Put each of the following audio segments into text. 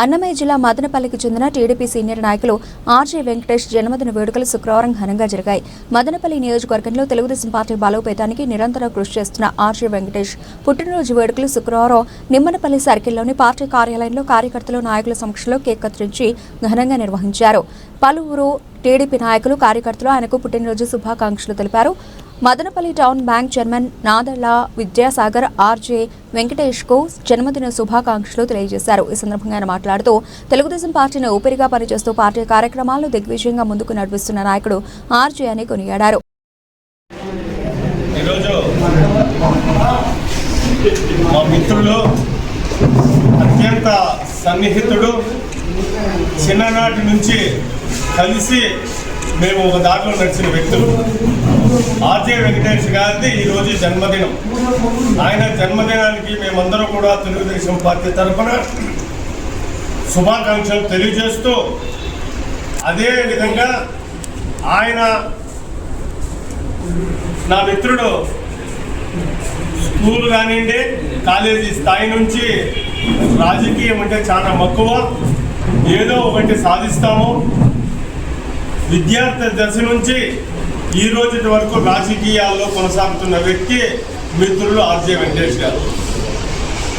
అన్నమయ్య జిల్లా మదనపల్లికి చెందిన టీడీపీ సీనియర్ నాయకులు ఆర్జే వెంకటేష్ జన్మదిన వేడుకలు శుక్రవారం ఘనంగా జరిగాయి. మదనపల్లి నియోజకవర్గంలో తెలుగుదేశం పార్టీ బలోపేతానికి నిరంతరం కృషి చేస్తున్న ఆర్జే వెంకటేష్ పుట్టినరోజు వేడుకలు శుక్రవారం నిమ్మనపల్లి సర్కిల్లోని పార్టీ కార్యాలయంలో కార్యకర్తలు నాయకుల సమక్షంలో కేక్ కత్తిరించి ఘనంగా నిర్వహించారు. పలువురు టీడీపీ నాయకులు కార్యకర్తలు ఆయనకు పుట్టినరోజు శుభాకాంక్షలు తెలిపారు. Madanapalle town bank chairman Nadalla Vidyasagar RJ వెంకటేష్కు జన్మదిన శుభాకాంక్షలు తెలియజేశారు. ఈ సందర్భంగా ఆయన మాట్లాడుతూ తెలుగుదేశం పార్టీని ఊపిరిగా పనిచేస్తూ పార్టీ కార్యక్రమాలను దిగ్విజయంగా ముందుకు నడిపిస్తున్న నాయకుడు ఆర్జే అని కొనియాడారు. మా మిత్రులు అత్యంత సన్నిహితుడు చిన్ననాటి నుంచి కలిసి మేము ఒక దారిలో నడిచిన వ్యక్తులు. ఆర్జే వెంకటేష్ గారిది ఈరోజు జన్మదినం. ఆయన జన్మదినానికి మేమందరం కూడా తెలుగుదేశం పార్టీ తరఫున శుభాకాంక్షలు తెలియజేస్తూ అదేవిధంగా ఆయన నా మిత్రుడు స్కూల్ కానివ్వండి కాలేజీ స్థాయి నుంచి రాజకీయం అంటే చాలా మక్కువ. ఏదో ఒకటి సాధిస్తాము. విద్యార్థి దశ నుంచి ఈ రోజు వరకు రాజకీయాల్లో కొనసాగుతున్న వ్యక్తి మిత్రులు ఆర్జే వెంకటేష్ గారు.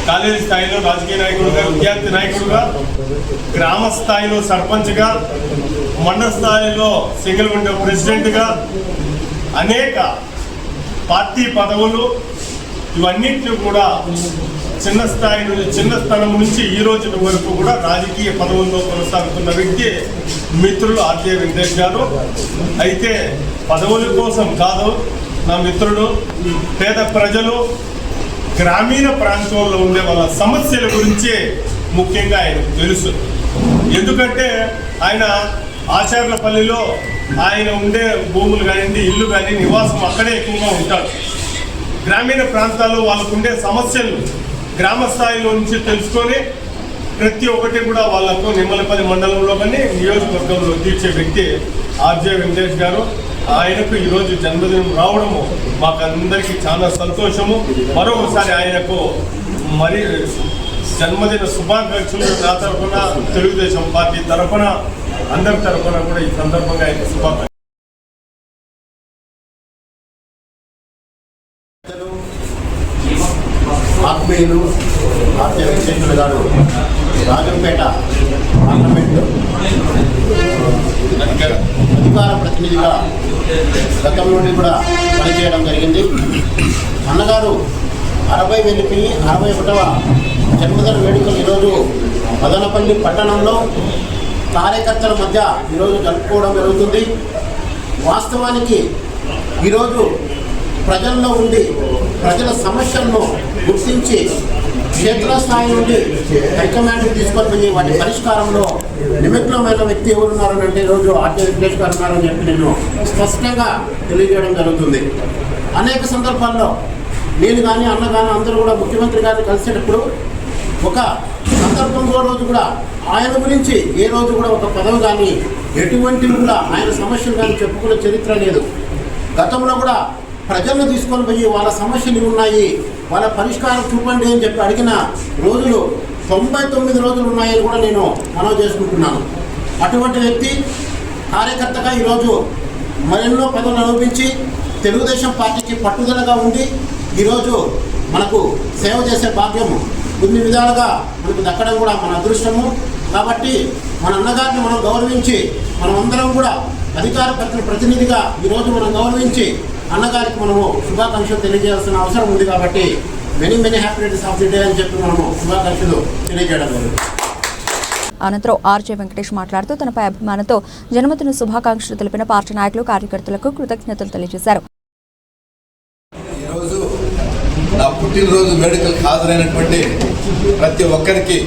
కాలేజీ స్థాయిలో రాజకీయ నాయకుడుగా విద్యార్థి నాయకుడుగా గ్రామ స్థాయిలో సర్పంచ్గా మండల స్థాయిలో సింగిల్ విండో ప్రెసిడెంట్గా అనేక పార్టీ పదవులు ఇవన్నింటినీ కూడా చిన్న స్థాయి నుంచి చిన్న స్థానం నుంచి ఈ రోజు వరకు కూడా రాజకీయ పదవుల్లో కొనసాగుతున్న వ్యక్తి మిత్రులు ఆర్జే వెంకటేష్ గారు. అయితే పదవుల కోసం కాదు నా మిత్రుడు పేద ప్రజలు గ్రామీణ ప్రాంతంలో ఉండే వాళ్ళ సమస్యల గురించి ముఖ్యంగా ఆయనకు తెలుసు. ఎందుకంటే ఆయన ఆచార్లపల్లిలో ఆయన ఉండే భూములు కానివ్వండి ఇల్లు కానీ నివాసం అక్కడే ఎక్కువగా ఉంటాడు. గ్రామీణ ప్రాంతాల్లో వాళ్ళకు ఉండే సమస్యలు గ్రామ స్థాయిలో నుంచి తెలుసుకొని ప్రతి ఒక్కటి కూడా వాళ్ళకు నిమ్మలపల్లి మండలంలో కానీ నియోజకవర్గంలో తీర్చే వ్యక్తి ఆర్జే వెంకటేష్ గారు. ఆయనకు ఈరోజు జన్మదినం రావడము మాకు అందరికీ చాలా సంతోషము. మరొకసారి ఆయనకు మరి జన్మదిన శుభాకాంక్షలు. నా తరఫున తెలుగుదేశం పార్టీ తరఫున అందరి తరఫున కూడా ఈ సందర్భంగా ఆయన శుభాకాంక్షలు. ఆత్మీయులు ఆర్య విశేషులు గారు రాజంపేట పార్లమెంట్ అధికార ప్రతినిధిగా గతం నుండి కూడా పనిచేయడం జరిగింది. అన్నగారు అరవై వెలిపి అరవై ఒకటవ జన్మదిన వేడుకలు ఈరోజు మదనపల్లి పట్టణంలో కార్యకర్తల మధ్య ఈరోజు జరుపుకోవడం జరుగుతుంది. వాస్తవానికి ఈరోజు ప్రజల్లో ఉండి ప్రజల సమస్యలను గుర్తించి క్షేత్రస్థాయి నుండి హైకమాండ్ తీసుకొని పోయి వాటి పరిష్కారంలో నిమగ్నమైన వ్యక్తి ఎవరున్నారని అంటే ఈరోజు ఆర్టీ వెంకటేష్ గారు ఉన్నారని చెప్పి నేను స్పష్టంగా తెలియజేయడం జరుగుతుంది. అనేక సందర్భాల్లో నేను కానీ అన్న కానీ అందరూ కూడా ముఖ్యమంత్రి గారిని కలిసేటప్పుడు ఒక సందర్భంలో రోజు కూడా ఆయన గురించి ఏ రోజు కూడా ఒక పదవి కానీ ఎటువంటివి కూడా ఆయన సమస్యలు కానీ చెప్పుకునే చరిత్ర లేదు. గతంలో కూడా ప్రజలను తీసుకొని పోయి వాళ్ళ సమస్యలు ఉన్నాయి వాళ్ళ పరిష్కారం చూపండి అని చెప్పి అడిగిన రోజులు తొంభై తొమ్మిది రోజులు ఉన్నాయని కూడా నేను మనవి చేసుకుంటున్నాను. అటువంటి వ్యక్తి కార్యకర్తగా ఈరోజు మరెన్నో పదవులు అనుభవించి తెలుగుదేశం పార్టీకి పట్టుదలగా ఉండి ఈరోజు మనకు సేవ చేసే భాగ్యం కొన్ని విధాలుగా మనకు దక్కడం కూడా మన అదృష్టము. కాబట్టి మన అన్నగారిని మనం గౌరవించి మనం అందరం కూడా అధికార ప్రతి ప్రతినిధిగా ఈరోజు మనం గౌరవించి అన్నగారికి మనము శుభాకాంక్షలు తెలియజేయాల్సిన అవసరం ఉంది కాబట్టి many many happy returns of the day అని చెప్పి మనము శుభాకాంక్షలు తెలియజేయడం జరిగింది. అనంతరం ఆర్జే వెంకటేష్ మాట్లాడుతూ తనపై అభిమానంతో జన్మదిన శుభాకాంక్షలు తెలిపిన పార్టీ నాయకులు కార్యకర్తలకు కృతజ్ఞతలు తెలియజేశారు. ఈరోజు నా పుట్టినరోజు వేడుకలకు హాజరైనటువంటి ప్రతి ఒక్కరికి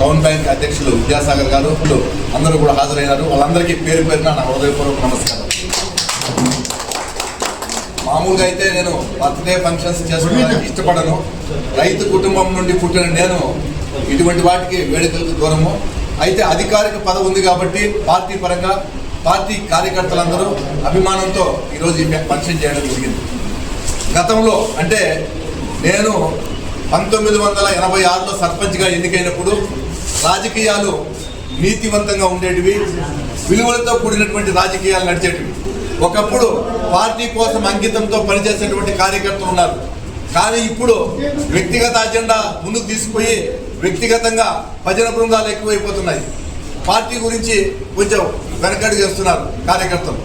టౌన్ బ్యాంక్ అధ్యక్షులు విద్యాసాగర్ గారు అందరూ కూడా హాజరైనారు. వాళ్ళందరికీ పేరు పేరున నా హృదయపూర్వక నమస్కారం. మామూలుగా అయితే నేను బర్త్డే ఫంక్షన్స్ చేసుకోవడానికి ఇష్టపడను. రైతు కుటుంబం నుండి పుట్టిన నేను ఇటువంటి వాటికి వేడుకలకు దూరము. అయితే అధికారిక పదవి ఉంది కాబట్టి పార్టీ పరంగా పార్టీ కార్యకర్తలందరూ అభిమానంతో ఈరోజు ఈ ఫంక్షన్ చేయడం జరిగింది. గతంలో అంటే నేను పంతొమ్మిది వందల ఎనభై ఆరులో సర్పంచ్గా ఎన్నికైనప్పుడు రాజకీయాలు నీతివంతంగా ఉండేటివి విలువలతో కూడినటువంటి రాజకీయాలు నడిచేటివి. ఒకప్పుడు పార్టీ కోసం అంకితంతో పనిచేసేటువంటి కార్యకర్తలు ఉన్నారు. కానీ ఇప్పుడు వ్యక్తిగత అజెండా ముందుకు తీసుకుపోయి వ్యక్తిగతంగా భజన బృందాలు ఎక్కువైపోతున్నాయి. పార్టీ గురించి కొంచెం వెనకడుగు చేస్తున్నారు కార్యకర్తలు.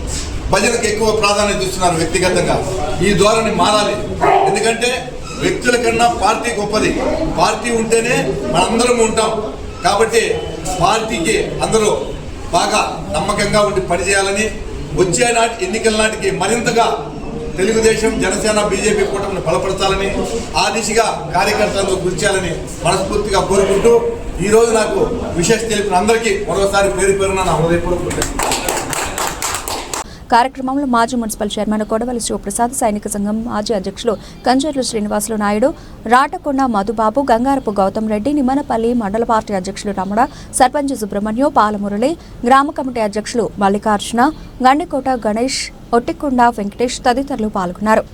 భజనకు ఎక్కువ ప్రాధాన్యత ఇస్తున్నారు వ్యక్తిగతంగా. ఈ ధోరణి మారాలి. ఎందుకంటే వ్యక్తుల కన్నా పార్టీ గొప్పది. పార్టీ ఉంటేనే మనందరం ఉంటాం. కాబట్టి పార్టీకి అందరూ బాగా నమ్మకంగా ఉండి పనిచేయాలని వచ్చే నాటి ఎన్నికల నాటికి మరింతగా తెలుగుదేశం జనసేన బీజేపీ కూటమిని బలపరచాలని ఆ దిశగా కార్యకర్తలను గుర్చాలని మనస్ఫూర్తిగా కోరుకుంటూ ఈరోజు నాకు విశేష తెలిపిన అందరికీ మరోసారి పేరు పేరున నా హృదయపూర్వక కార్యక్రమంలో మాజీ మున్సిపల్ చైర్మన్ కొడవలి శివప్రసాద్ సైనిక సంఘం మాజీ అధ్యక్షులు కంచర్లు శ్రీనివాసులు నాయుడు రాటకొండ మధుబాబు గంగారపు గౌతమ్ రెడ్డి నిమ్మనపల్లి మండల పార్టీ అధ్యక్షులు రమణ సర్పంచ్ సుబ్రహ్మణ్యం పాలమురళి గ్రామ కమిటీ అధ్యక్షులు మల్లికార్జున గండికోట గణేష్ ఒట్టికొండ వెంకటేష్ తదితరులు పాల్గొన్నారు.